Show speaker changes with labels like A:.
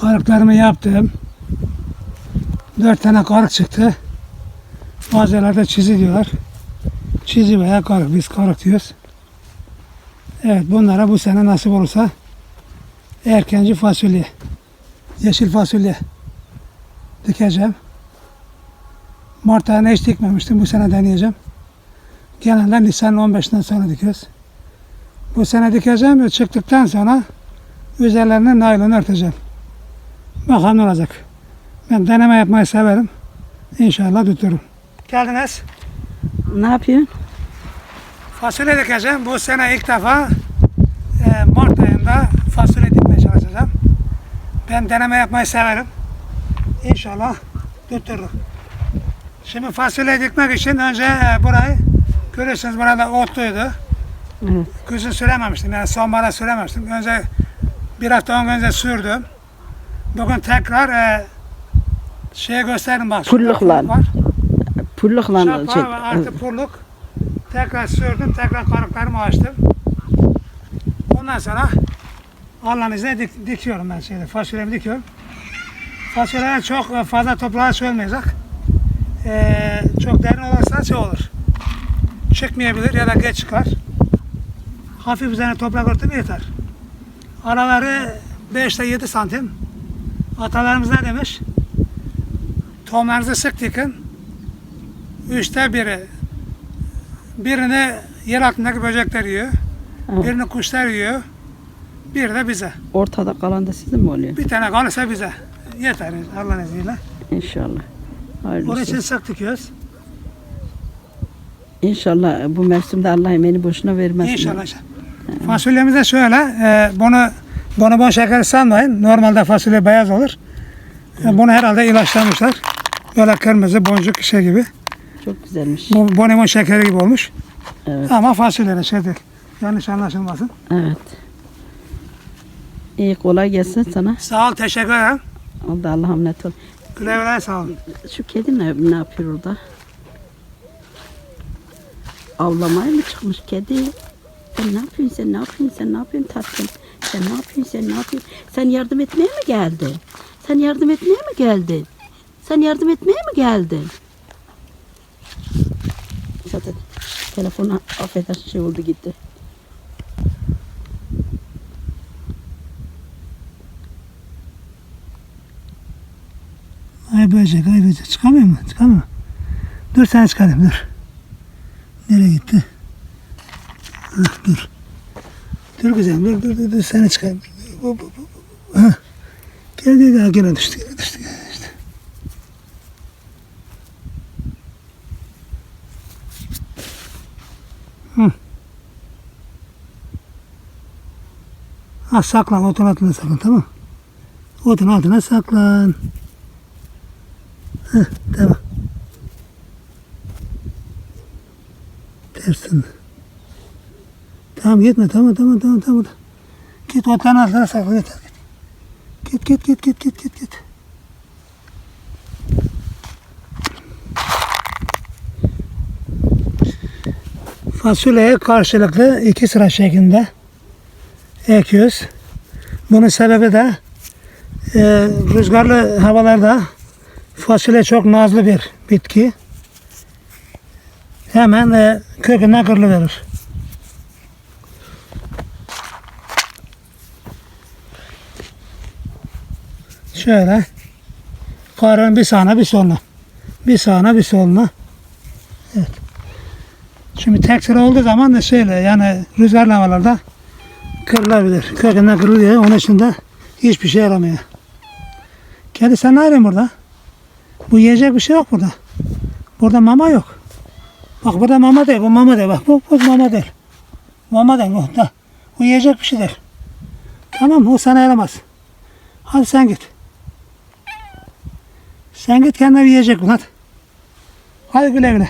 A: Karıklarımı yaptım. Dört tane karık çıktı. Bazıları çizi diyorlar. Çizi veya karık. Biz karık diyoruz. Evet bunlara bu sene nasip olursa erkenci fasulye, yeşil fasulye dikeceğim. Mart ayına hiç dikmemiştim. Bu sene deneyeceğim. Genelde Nisan 15'inden sonra dikiyoruz. Bu sene dikeceğim ve çıktıktan sonra üzerlerine naylon örteceğim. Bakalım ne olacak. Ben deneme yapmayı severim. İnşallah tuturum. Geldiniz.
B: Ne yapıyorsun?
A: Fasulye dikeceğim. Bu sene ilk defa e, Mart ayında fasulye dikmeye çalışacağım. Ben deneme yapmayı severim. İnşallah tuttururum. Şimdi fasulye dikmek için önce e, burayı görüyorsunuz burada otluydu.
B: Evet.
A: Kışın sürememiştim yani sonbahara sürememiştim. Önce bir hafta on gün önce sürdüm. Bugün tekrar e, şeye gösterdim bak.
B: Pullukla. Pullukla
A: Şapa
B: şey.
A: ve artı pulluk. Tekrar sürdüm. Tekrar karıklarımı açtım. Ondan sonra Allah'ın izniyle dik, dikiyorum ben şeyde. Fasulyemi dikiyorum. Fasulyeler çok e, fazla toprağa sölmeyecek. Ee, çok derin olursa şey olur. Çıkmayabilir ya da geç çıkar. Hafif üzerine toprak örtüm yeter. Araları 5 ile 7 santim. Atalarımız ne demiş? Tohumlarınızı sık dikin. Üçte biri birini yer altındaki böcekler yiyor.
B: Evet.
A: Birini kuşlar yiyor. Bir de bize.
B: Ortada kalan da sizin mi oluyor?
A: Bir tane kalırsa bize. Yeter Allah'ın izniyle.
B: İnşallah.
A: Onun
B: Hayırlısı.
A: için sık dikiyoruz.
B: İnşallah bu mevsimde Allah emeğini boşuna vermesin.
A: İnşallah. inşallah. Fasulyemiz de şöyle. E, bunu bonibon şekeri sanmayın. Normalde fasulye beyaz olur. E, bunu herhalde ilaçlamışlar. Böyle kırmızı boncuk şey gibi.
B: Çok güzelmiş.
A: Bu bonibon şekeri gibi olmuş.
B: Evet.
A: Ama fasulye de şey değil. Yanlış anlaşılmasın.
B: Evet. İyi kolay gelsin sana.
A: Sağ ol. Teşekkür ederim.
B: Oldu Allah'a emanet ol.
A: Güle güle sağ olun.
B: Şu kedi ne, ne yapıyor orada? Avlamaya mı çıkmış kedi? Sen ne yapıyorsun sen ne yapıyorsun sen ne yapıyorsun tatlım? Sen ne yapıyorsun sen ne yapıyorsun? Sen yardım etmeye mi geldin? Sen yardım etmeye mi geldin? Sen yardım etmeye mi geldin? Zaten telefona affedersin şey oldu gitti.
A: Ay böcek, ay böcek. Çıkamıyor mu? Çıkamıyor mu? Dur sen çıkarayım dur. Nereye gitti? Hah, dur. Dur güzelim dur dur dur, dur seni bu. Hah. Gel gel gel gene düştü gene düştü gene düştü. Hı. Ha saklan otun altına saklan tamam. Otun altına saklan. Heh, tamam. Tersin. Tamam gitme tamam tamam tamam tamam. Git otların altına sakla yeter. Git git git git git git git. Fasulyeye karşılıklı iki sıra şeklinde ekiyoruz. Bunun sebebi de e, rüzgarlı havalarda Fasulye çok nazlı bir bitki. Hemen e, kökünden kırılıverir. Şöyle karın bir sağına bir soluna. Bir sağına bir soluna. Evet. Şimdi tek sıra olduğu zaman da şöyle yani rüzgarlı havalarda kırılabilir. Kökünden kırılıyor. Onun için de hiçbir şey yaramıyor. Kedi sen ne arıyorsun burada? Bu yiyecek bir şey yok burada. Burada mama yok. Bak burada mama değil. Bu mama değil. Bak bu, bu mama değil. Mama değil. Bu, da. bu yiyecek bir şey değil. Tamam? O sana yaramaz. Hadi sen git. Sen git kendine bir yiyecek bul hadi. Hadi güle güle.